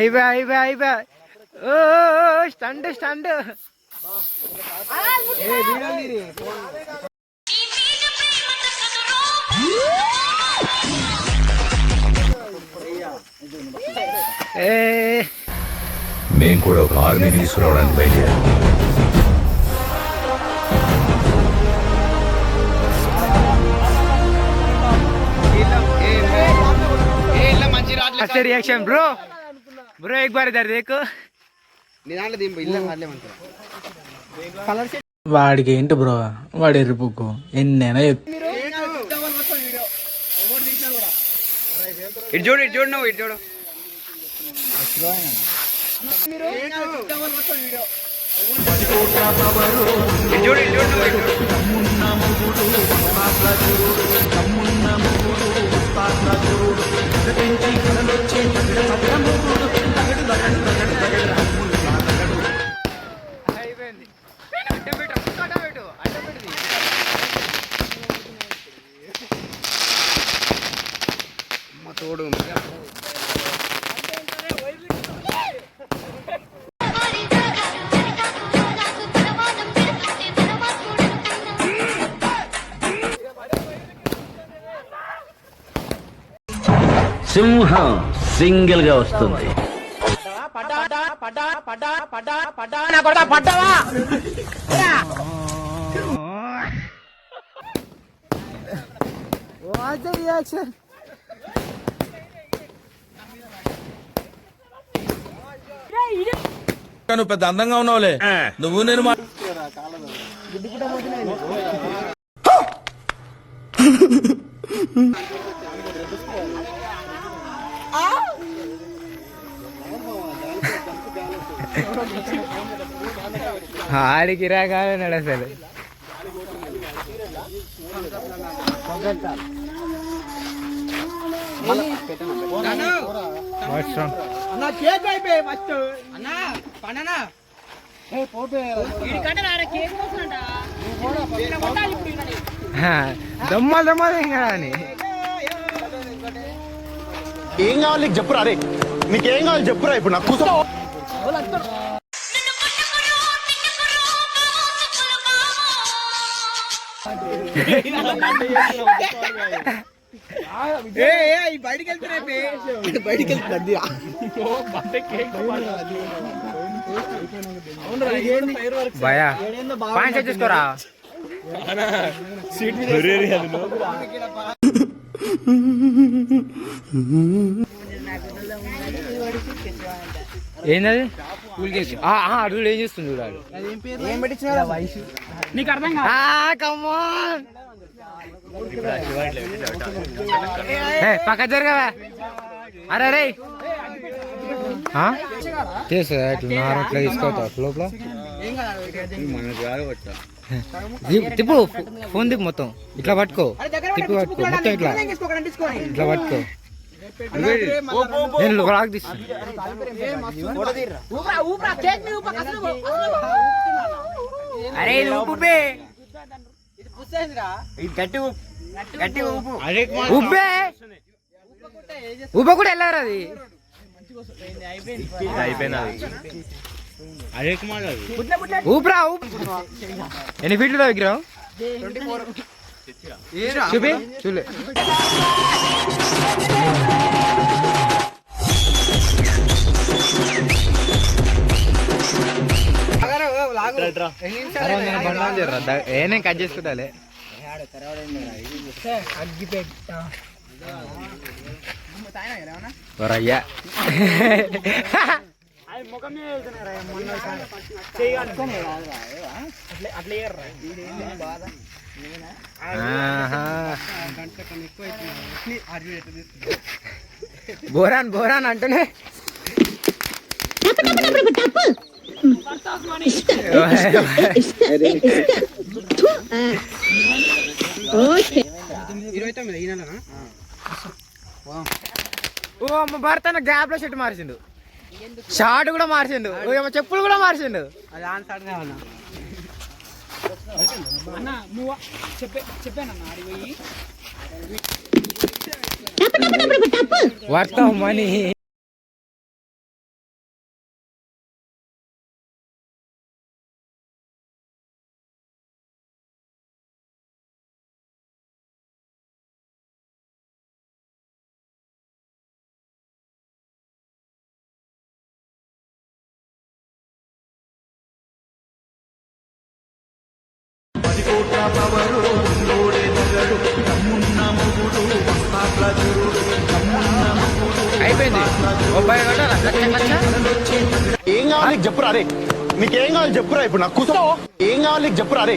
ಅಯ್ಯ ಅಯ್ಯ ಅಯ್ಯ ಓ ಸ್ಟಂಡ್ ಸ್ಟಂಡ್ ಏ ಬೀಳಲಿರಿ ఏ మేము కూడా ఒక ఆర్మీ తీసుకురావడానికి బయలుదేరాం మంచి రాట్లేదు రియాక్షన్ బ్రో ब्रो एक बार इधर देखो వాడికి ఏంటి బ్రో వాడు ఎర్రిపుక్కు ఎన్నైనా చెప్ ఇటు చూడు ఇటు చూడు నువ్వు ఇటు చూడు ఇటు చూడు ఇటు చూడు నువ్వు తోడు. సింహం సింగిల్గా వస్తుంది. రియాక్షన్ నువ్వు పెద్ద అందంగా ఉన్నావులే. నువ్వు నేను ఆడికి రాగానే అసలు. What's wrong? హా, దమ్మలు దమ్మలు ఏం కదా అని ఏం కావాలి నీకు చెప్పురా అరే నీకేం కావాలి చెప్పురా ఇప్పుడు నాకు కూర్చో భయా. పాయింట్ సెట్ చేసుకోరా? ఏంటది ఆ, ఆ, అడుగుడు ఏం చేస్తుంది చూడాలి నీకు అర్థం కమ్మోన్ పక్క జరగవా. అరే రే చేస్తా ఇట్లా నార తీసుకోవద్దు? లోపల? తిప్పు ఫోన్ తిప్పు మొత్తం. ఇట్లా పట్టుకో. తిప్పి పట్టుకో. మొత్తం ఇట్లా. ఇట్లా పట్టుకో. నేను లాక్ తీస్తాను అరే ఊపే ఉబ్బే ఉబ్బ కూడా వెళ్ళారు అది? ఊపిరా ఊపు. ఎన్ని ఫీట్లు విగ్రహం? చూపి చూలే. ఏ నేను కట్ చేసుకుంటాలే. ఒరయ్యా ఆహా. బోరాన్ బోరాన్ అంటేనే ఓ అమ్మ భర్త గ్యాప్లో షర్ట్ మార్చిండు. షార్ట్ కూడా మార్చిండు. ఓ అమ్మ చెప్పులు కూడా మార్చిండు. వర్త మనీ అయిపోయింది. ముప్పై గంటల లక్ష లక్ష ఏం కావాలి చెప్పురా అరే. నీకేం కావాలి చెప్పురా ఇప్పుడు నాకు కూర్చో ఏం కావాలి చెప్పురా అరే.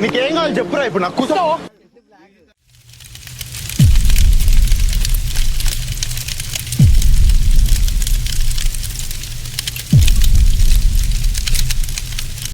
నీకేం కావాలి చెప్పురా ఇప్పుడు నాకు కూర్చో